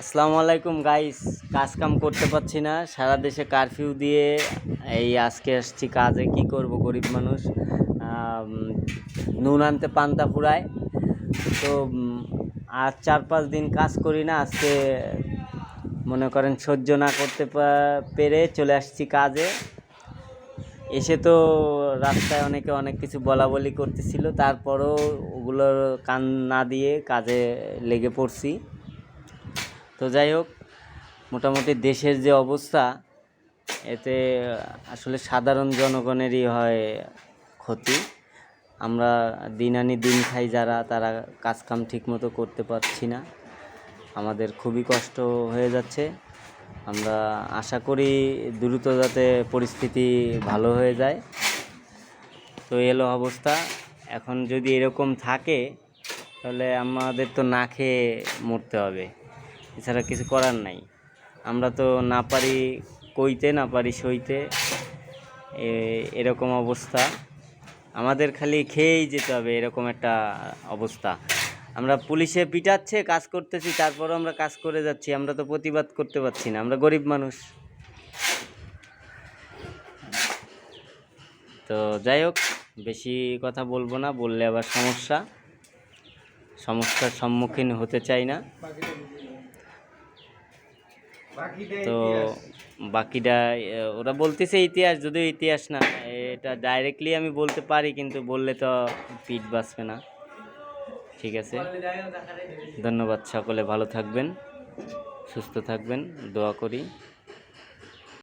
আসসালামু আলাইকুম গাইস কাজ কাম করতে পারছি না। সারা দেশে কারফিউ দিয়ে এই আজকে আসছি কাজে। কি করব, গরিব মানুষ? নুন আনতে পান্তা ফুরায়। তো আর চার পাঁচ দিন কাজ করি না। আজকে মনে করেন সহ্য না করতে পেরে চলে আসছি কাজে। এসে তো রাস্তায় অনেকে অনেক কিছু বলা বলি করতেছিল। তারপরেও ওগুলোর কান না দিয়ে কাজে লেগে পড়ছি। তো যাই হোক, মোটামুটি দেশের যে অবস্থা, এতে আসলে সাধারণ জনগণেরই হয় ক্ষতি। আমরা দিন আনি দিন খাই যারা, তারা কাজকাম ঠিকমতো করতে পারছি না। আমাদের খুবই কষ্ট হয়ে যাচ্ছে। আমরা আশা করি দ্রুত যাতে পরিস্থিতি ভালো হয়ে যায়। তো এলো অবস্থা। এখন যদি এরকম থাকে, তাহলে আমাদের তো না খেয়ে মরতে হবে। এছাড়া কিছু করার নাই। আমরা তো না পারি কইতে, না পারি সইতে এরকম অবস্থা। আমাদের খালি খেয়েই যেতে হবে এরকম একটা অবস্থা। আমরা পুলিশে পিটাচ্ছে, কাজ করতেছি, তারপরও আমরা কাজ করে যাচ্ছি। আমরা তো প্রতিবাদ করতে পারছি না, আমরা গরিব মানুষ। তো যাই হোক, বেশি কথা বলব না, বললে আবার সমস্যা। সমস্যার সম্মুখীন হতে চাই না। তো বাকিটা ওরা বলতেছে ইতিহাস যদিও ইতিহাস না এটা ডাইরেক্টলি আমি বলতে পারি কিন্তু বললে তো পিঠ বাঁচবে না। ঠিক আছে? ধন্যবাদ সকলে ভালো থাকবেন সুস্থ থাকবেন দোয়া করি।